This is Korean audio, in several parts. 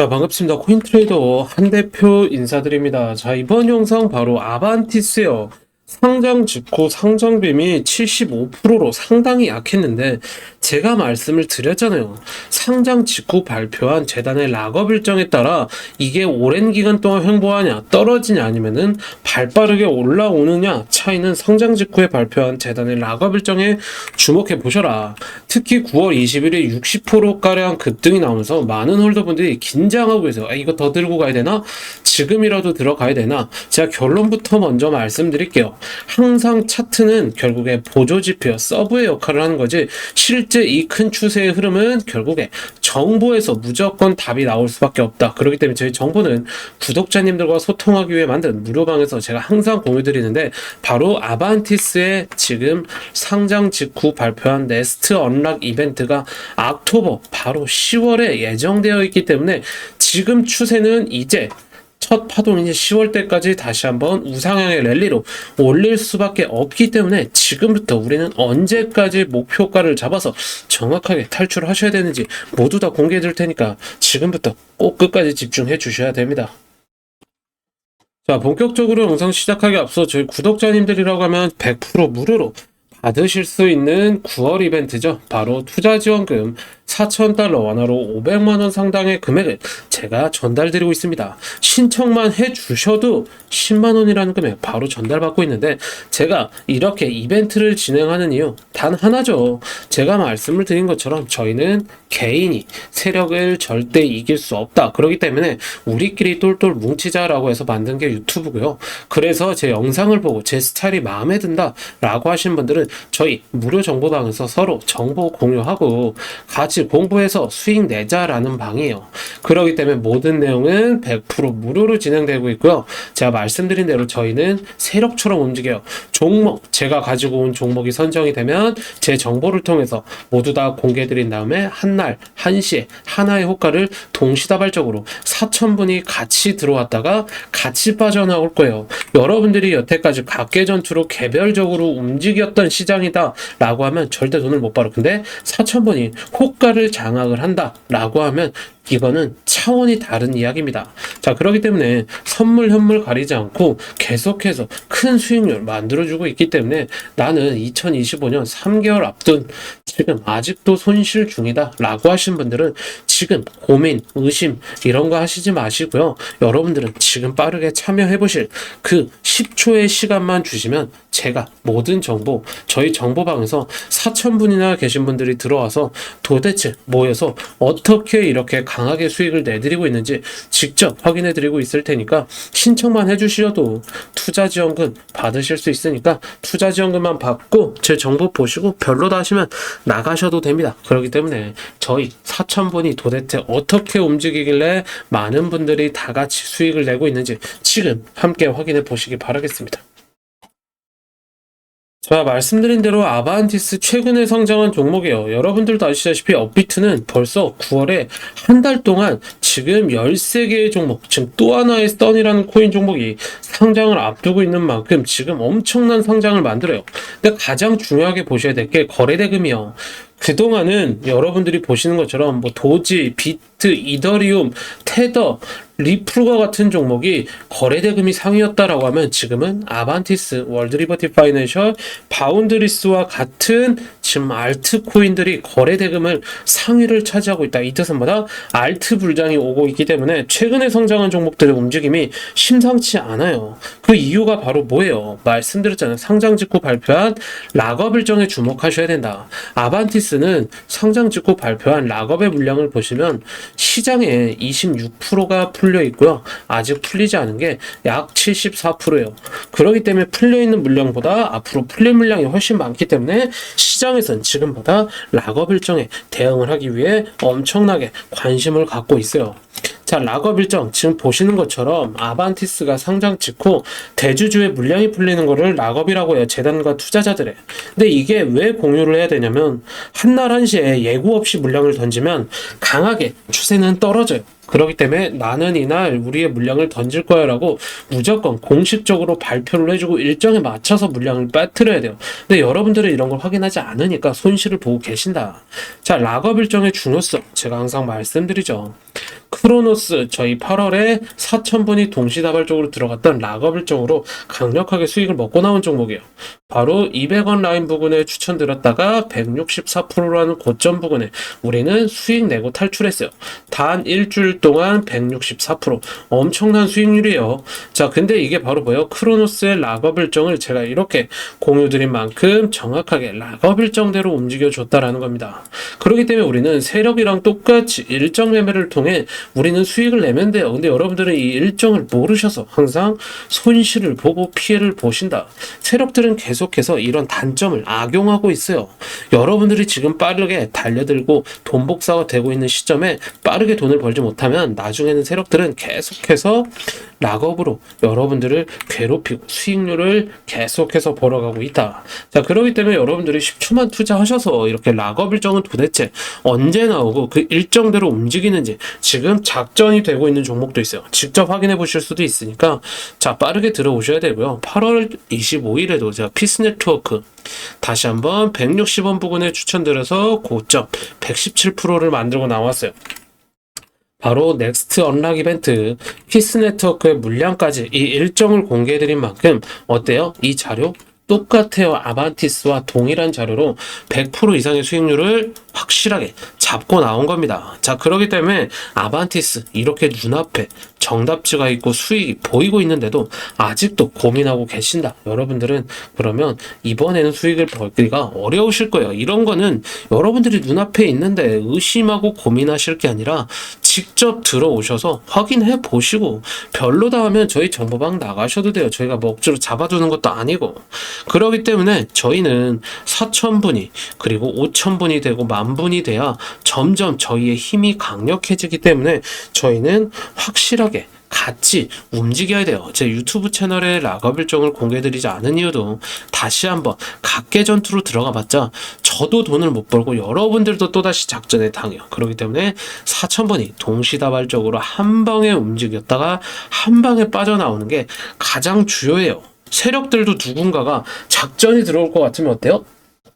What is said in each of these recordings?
자, 반갑습니다. 코인트레이더 한 대표 인사드립니다. 자, 이번 영상 바로 아반티스요. 상장 직후 상장빔이 75%로 상당히 약했는데 제가 말씀을 드렸잖아요. 상장 직후 발표한 재단의 락업 일정에 따라 이게 오랜 기간 동안 횡보하냐 떨어지냐 아니면은 발빠르게 올라오느냐 차이는 상장 직후에 발표한 재단의 락업 일정에 주목해 보셔라. 특히 9월 20일에 60%가량 급등이 나오면서 많은 홀더분들이 긴장하고 계세요. 아, 이거 더 들고 가야 되나? 지금이라도 들어가야 되나? 제가 결론부터 먼저 말씀드릴게요. 항상 차트는 결국에 보조지표, 서브의 역할을 하는 거지, 실제 이 큰 추세의 흐름은 결국에 정보에서 무조건 답이 나올 수밖에 없다. 그렇기 때문에 저희 정보는 구독자님들과 소통하기 위해 만든 무료방에서 제가 항상 공유드리는데, 바로 아반티스의 지금 상장 직후 발표한 네스트 언락 이벤트가 악토버, 바로 10월에 예정되어 있기 때문에 지금 추세는 이제 첫 파동인 10월 때까지 다시 한번 우상향의 랠리로 올릴 수밖에 없기 때문에 지금부터 우리는 언제까지 목표가를 잡아서 정확하게 탈출하셔야 되는지 모두 다 공개해 드릴 테니까 지금부터 꼭 끝까지 집중해 주셔야 됩니다. 자, 본격적으로 영상 시작하기 앞서 저희 구독자님들이라고 하면 100% 무료로 받으실 수 있는 9월 이벤트죠. 바로 투자 지원금 4,000달러 원화로 500만원 상당의 금액을 제가 전달드리고 있습니다. 신청만 해 주셔도 10만원이라는 금액 바로 전달받고 있는데 제가 이렇게 이벤트를 진행하는 이유 단 하나죠. 제가 말씀을 드린 것처럼 저희는 개인이 세력을 절대 이길 수 없다. 그렇기 때문에 우리끼리 똘똘 뭉치자라고 해서 만든 게 유튜브고요. 그래서 제 영상을 보고 제 스타일이 마음에 든다 라고 하신 분들은 저희 무료 정보방에서 서로 정보 공유하고 같이 공부해서 수익 내자라는 방이에요. 그렇기 때문에 모든 내용은 100% 무료로 진행되고 있고요. 제가 말씀드린 대로 저희는 세력처럼 움직여요. 종목, 제가 가지고 온 종목이 선정이 되면 제 정보를 통해서 모두 다 공개드린 다음에 한날, 한시에 하나의 호가를 동시다발적으로 4,000분이 같이 들어왔다가 같이 빠져나올 거예요. 여러분들이 여태까지 각계전투로 개별적으로 움직였던 시장이다 라고 하면 절대 돈을 못 벌어. 근데 4,000분이 호가 를 장악을 한다 라고 하면 이거는 차원이 다른 이야기입니다. 자, 그렇기 때문에 선물, 현물 가리지 않고 계속해서 큰 수익률 만들어주고 있기 때문에 나는 2025년 3개월 앞둔 지금 아직도 손실 중이다 라고 하신 분들은 지금 고민, 의심 이런 거 하시지 마시고요. 여러분들은 지금 빠르게 참여해 보실 그 10초의 시간만 주시면 제가 모든 정보 저희 정보방에서 4,000분이나 계신 분들이 들어와서 도대체 모여서 어떻게 이렇게 강하게 수익을 내드리고 있는지 직접 확인해 드리고 있을 테니까 신청만 해주셔도 투자 지원금 받으실 수 있으니까 투자 지원금만 받고 제 정보 보시고 별로다 하시면 나가셔도 됩니다. 그렇기 때문에 저희 4,000분이 도 대체 어떻게 움직이길래 많은 분들이 다 같이 수익을 내고 있는지 지금 함께 확인해 보시기 바라겠습니다. 자, 말씀드린 대로 아반티스 최근에 성장한 종목이에요. 여러분들도 아시다시피 업비트는 벌써 9월에 한 달 동안 지금 13개의 종목, 지금 또 하나의 스턴이라는 코인 종목이 상장을 앞두고 있는 만큼 지금 엄청난 상장을 만들어요. 근데 가장 중요하게 보셔야 될 게 거래대금이요. 그동안은 여러분들이 보시는 것처럼 뭐 도지, 비트, 이더리움, 테더, 리플과 같은 종목이 거래대금이 상위였다라고 하면 지금은 아반티스, 월드리버티 파이낸셜, 바운드리스와 같은 지금 알트코인들이 거래 대금을 상위를 차지하고 있다. 이 뜻은 뭐다? 알트 불장이 오고 있기 때문에 최근에 성장한 종목들의 움직임이 심상치 않아요. 그 이유가 바로 뭐예요? 말씀드렸잖아요. 상장 직후 발표한 락업 일정에 주목하셔야 된다. 아반티스는 상장 직후 발표한 락업의 물량을 보시면 시장에 26%가 풀려 있고요. 아직 풀리지 않은 게 약 74%예요. 그렇기 때문에 풀려 있는 물량보다 앞으로 풀릴 물량이 훨씬 많기 때문에 시장에선 지금보다 락업 일정에 대응을 하기 위해 엄청나게 관심을 갖고 있어요. 자, 락업 일정 지금 보시는 것처럼 아반티스가 상장 직후 대주주의 물량이 풀리는 거를 락업이라고 해요. 재단과 투자자들의. 근데 이게 왜 공유를 해야 되냐면 한날 한시에 예고 없이 물량을 던지면 강하게 추세는 떨어져요. 그렇기 때문에 나는 이날 우리의 물량을 던질 거야 라고 무조건 공식적으로 발표를 해주고 일정에 맞춰서 물량을 빠뜨려야 돼요. 근데 여러분들은 이런 걸 확인하지 않으니까 손실을 보고 계신다. 자, 락업 일정의 중요성 제가 항상 말씀드리죠. 크로노스 저희 8월에 4,000분이 동시다발적으로 들어갔던 락업 일정으로 강력하게 수익을 먹고 나온 종목이에요. 바로 200원 라인 부근에 추천드렸다가 164%라는 고점 부근에 우리는 수익 내고 탈출했어요. 단 일주일 동안 164% 엄청난 수익률이에요. 자, 근데 이게 바로 뭐예요? 크로노스의 락업 일정을 제가 이렇게 공유드린 만큼 정확하게 락업 일정대로 움직여줬다라는 겁니다. 그렇기 때문에 우리는 세력이랑 똑같이 일정 매매를 통해 우리는 수익을 내면 돼요. 근데 여러분들은 이 일정을 모르셔서 항상 손실을 보고 피해를 보신다. 세력들은 계속해서 이런 단점을 악용하고 있어요. 여러분들이 지금 빠르게 달려들고 돈 복사가 되고 있는 시점에 빠르게 돈을 벌지 못하면 나중에는 세력들은 계속해서 락업으로 여러분들을 괴롭히고 수익률을 계속해서 벌어가고 있다. 자, 그렇기 때문에 여러분들이 10초만 투자하셔서 이렇게 락업 일정은 도대체 언제 나오고 그 일정대로 움직이는지 지금 작전이 되고 있는 종목도 있어요. 직접 확인해 보실 수도 있으니까 자, 빠르게 들어오셔야 되고요. 8월 25일에도 제가 피스 네트워크 다시 한번 160원 부근에 추천드려서 고점 117%를 만들고 나왔어요. 바로 넥스트 언락 이벤트 피스 네트워크의 물량까지 이 일정을 공개해드린 만큼 어때요? 이 자료 똑같아요. 아반티스와 동일한 자료로 100% 이상의 수익률을 확실하게 잡고 나온 겁니다. 자, 그렇기 때문에 아반티스 이렇게 눈앞에 정답지가 있고 수익이 보이고 있는데도 아직도 고민하고 계신다. 여러분들은 그러면 이번에는 수익을 벌기가 어려우실 거예요. 이런 거는 여러분들이 눈앞에 있는데 의심하고 고민하실 게 아니라 직접 들어오셔서 확인해 보시고 별로다 하면 저희 정보방 나가셔도 돼요. 저희가 뭐 억지로 잡아두는 것도 아니고. 그렇기 때문에 저희는 4,000분이 그리고 5,000분이 되고 만 분이 돼야 점점 저희의 힘이 강력해지기 때문에 저희는 확실하게 같이 움직여야 돼요. 제 유튜브 채널에 락업 일정을 공개드리지 않은 이유도 다시 한번 각계 전투로 들어가 봤자 저도 돈을 못 벌고 여러분들도 또다시 작전에 당해요. 그렇기 때문에 4,000번이 동시다발적으로 한 방에 움직였다가 한 방에 빠져나오는 게 가장 주요해요. 세력들도 누군가가 작전이 들어올 것 같으면 어때요?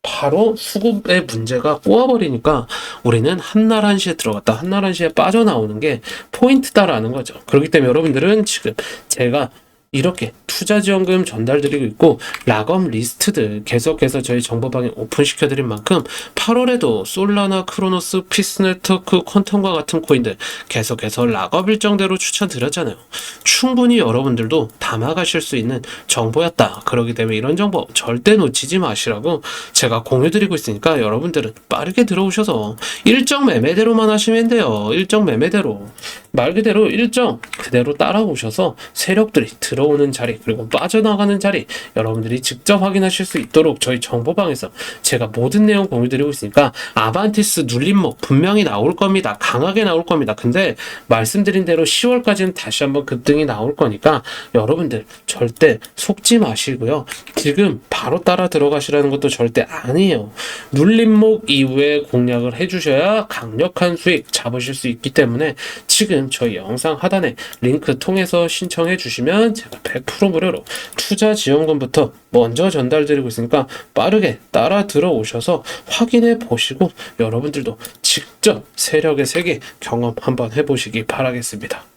바로 수급의 문제가 꼬아버리니까 우리는 한날 한시에 들어갔다 한날 한시에 빠져나오는 게 포인트다라는 거죠. 그렇기 때문에 여러분들은 지금 제가 이렇게 투자지원금 전달드리고 있고 락업 리스트들 계속해서 저희 정보방에 오픈시켜드린 만큼 8월에도 솔라나 크로노스 피스네트워크 퀀텀과 같은 코인들 계속해서 락업 일정대로 추천드렸잖아요. 충분히 여러분들도 담아가실 수 있는 정보였다. 그렇기 때문에 이런 정보 절대 놓치지 마시라고 제가 공유드리고 있으니까 여러분들은 빠르게 들어오셔서 일정 매매대로만 하시면 돼요. 일정 매매대로. 말 그대로 일정 그대로 따라오셔서 세력들이 들어오는 자리 그리고 빠져나가는 자리 여러분들이 직접 확인하실 수 있도록 저희 정보방에서 제가 모든 내용 공유드리고 있으니까 아반티스 눌림목 분명히 나올 겁니다. 강하게 나올 겁니다. 근데 말씀드린 대로 10월까지는 다시 한번 급등이 나올 거니까 여러분들 절대 속지 마시고요. 지금 바로 따라 들어가시라는 것도 절대 아니에요. 눌림목 이후에 공략을 해주셔야 강력한 수익 잡으실 수 있기 때문에 지금 저희 영상 하단에 링크 통해서 신청해 주시면 제가 100% 무료로 투자 지원금부터 먼저 전달드리고 있으니까 빠르게 따라 들어오셔서 확인해 보시고 여러분들도 직접 세력의 세계 경험 한번 해보시기 바라겠습니다.